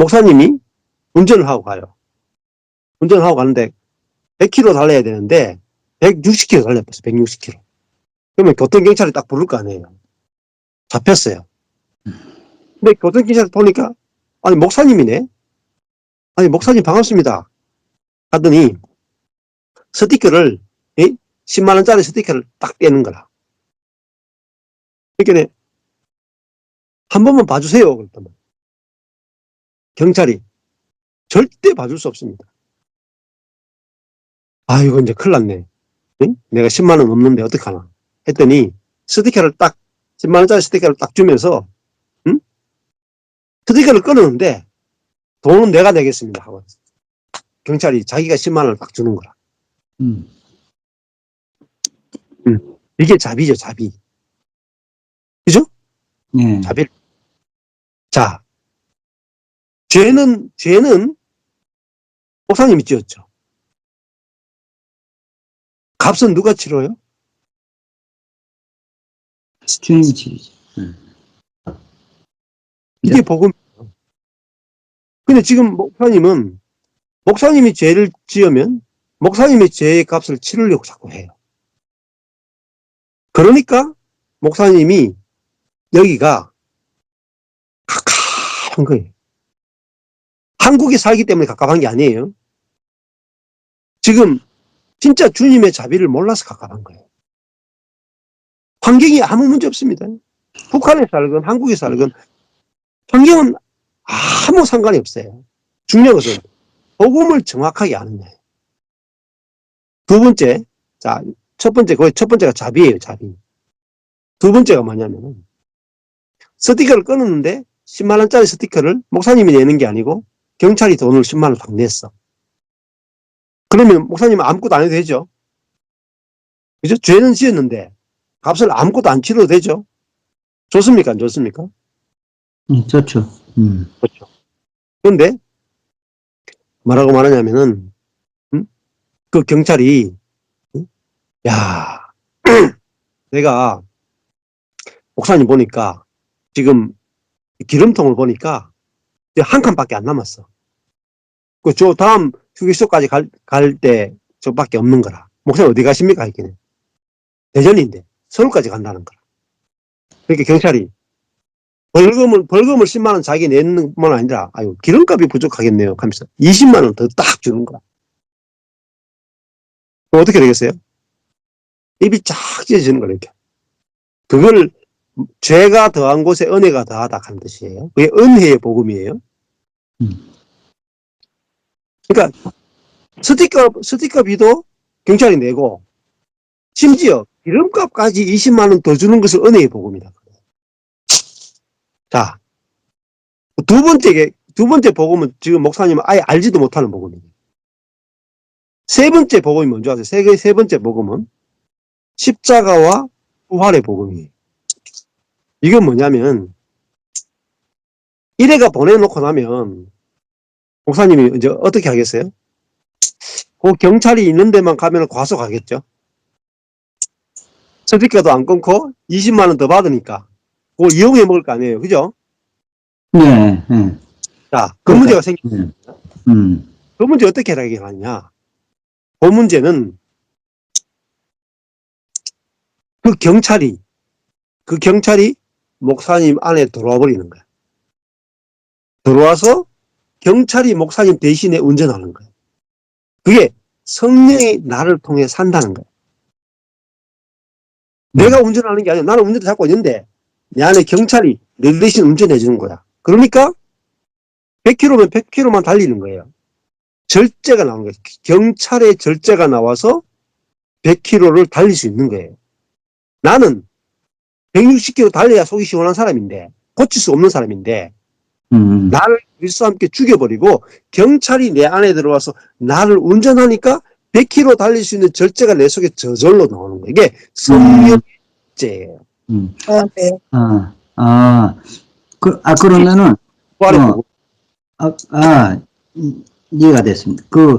목사님이 운전을 하고 가요. 운전을 하고 가는데 100km 달려야 되는데 160km 달려버렸어. 160km. 그러면 교통경찰이 딱 부를 거 아니에요. 잡혔어요. 근데 교통경찰 보니까 아니 목사님이네. 아니 목사님 반갑습니다. 하더니 스티커를 예? 10만 원짜리 스티커를 딱 떼는 거라. 그러니까 한 번만 봐주세요. 그랬더니 경찰이 절대 봐줄 수 없습니다. 아 이거 이제 큰일 났네. 응? 내가 10만 원 없는데 어떡하나 했더니 스티커를 딱 10만 원짜리 스티커를 딱 주면서 응? 스티커를 끊었는데 돈은 내가 내겠습니다 하고 경찰이 자기가 10만 원을 딱 주는 거라. 음. 이게 자비죠 자비. 그죠? 예. 자비. 자, 죄는 죄는 목사님이 지었죠. 값은 누가 치러요? 주님이 치르죠. 이게 네. 복음. 근데 지금 목사님은 목사님이 죄를 지으면 목사님의 죄의 값을 치르려고 자꾸 해요. 그러니까 목사님이 여기가 갑갑한 거예요. 한국에 살기 때문에 갑갑한 게 아니에요. 지금 진짜 주님의 자비를 몰라서 갑갑한 거예요. 환경이 아무 문제 없습니다. 북한에 살건 한국에 살건 환경은 아무 상관이 없어요. 중요한 것은 복음을 정확하게 아는 거예요. 두 번째, 자, 첫 번째, 거의 첫 번째가 자비예요, 자비. 두 번째가 뭐냐면은, 스티커를 끊었는데, 10만원짜리 스티커를 목사님이 내는 게 아니고, 경찰이 돈을 10만원 딱 냈어. 그러면 목사님은 아무것도 안 해도 되죠? 그죠? 죄는 지었는데, 값을 아무것도 안 치러도 되죠? 좋습니까? 안 좋습니까? 음, 좋죠. 음. 그렇죠. 그런데 뭐라고 말하냐면은 음? 그 경찰이 음? 야 내가 목사님 보니까 지금 기름통을 보니까 한 칸밖에 안 남았어. 그 저 다음 휴게소까지 갈 갈 때 저밖에 없는 거라. 목사님 어디 가십니까? 이기는 대전인데 서울까지 간다는 거라. 그러니까 경찰이 벌금을, 벌금을 10만 원 자기 내는 뿐만 아니라, 아유, 기름값이 부족하겠네요. 하면서 20만 원 더 딱 주는. 그럼 어떻게 되겠어요? 입이 쫙 찢어지는 거예요, 이렇게. 그걸 죄가 더한 곳에 은혜가 더하다 하는 뜻이에요. 그게 은혜의 복음이에요. 음. 그러니까 스티커, 스티커비도 경찰이 내고, 심지어 기름값까지 20만 원 더 주는 것을 은혜의 복음이다. 자, 두 번째, 게- 두 번째 복음은 지금 목사님은 아예 알지도 못하는 복음이에요. 세 번째 복음이 뭔지 아세요? 세, 개- 세 번째 복음은 십자가와 부활의 복음이에요. 이건 뭐냐면, 이래가 보내놓고 나면, 목사님이 이제 어떻게 하겠어요? 그 경찰이 있는 데만 가면 과속하겠죠? 스티커도 안 끊고 20만 원 더 받으니까. 그거 이용해 먹을 거 아니에요. 그죠? 예, 예. 자, 그 문제가 생기, 음. 음. 그 문제 어떻게 해결하냐. 그 문제는 그 경찰이, 그 경찰이 목사님 안에 들어와 버리는 거야. 들어와서 경찰이 목사님 대신에 운전하는 거야. 그게 성령이 나를 통해 산다는 거야. 내가 운전하는 게 아니라 나는 운전을 잡고 있는데 내 안에 경찰이 내 대신 운전해 주는 거야. 그러니까 100km면 100km만 달리는 거예요. 절제가 나오는 거예요. 경찰의 절제가 나와서 100km를 달릴 수 있는 거예요. 나는 160km 달려야 속이 시원한 사람인데 고칠 수 없는 사람인데 음. 나를 그리스도와 함께 죽여버리고 경찰이 내 안에 들어와서 나를 운전하니까 100km 달릴 수 있는 절제가 내 속에 저절로 나오는 거예요. 이게 성령제예요. 음. 아, 네. 아, 아. 그, 아, 그러면은, 어. 아, 아, 이- 이해가 됐습니다. 그,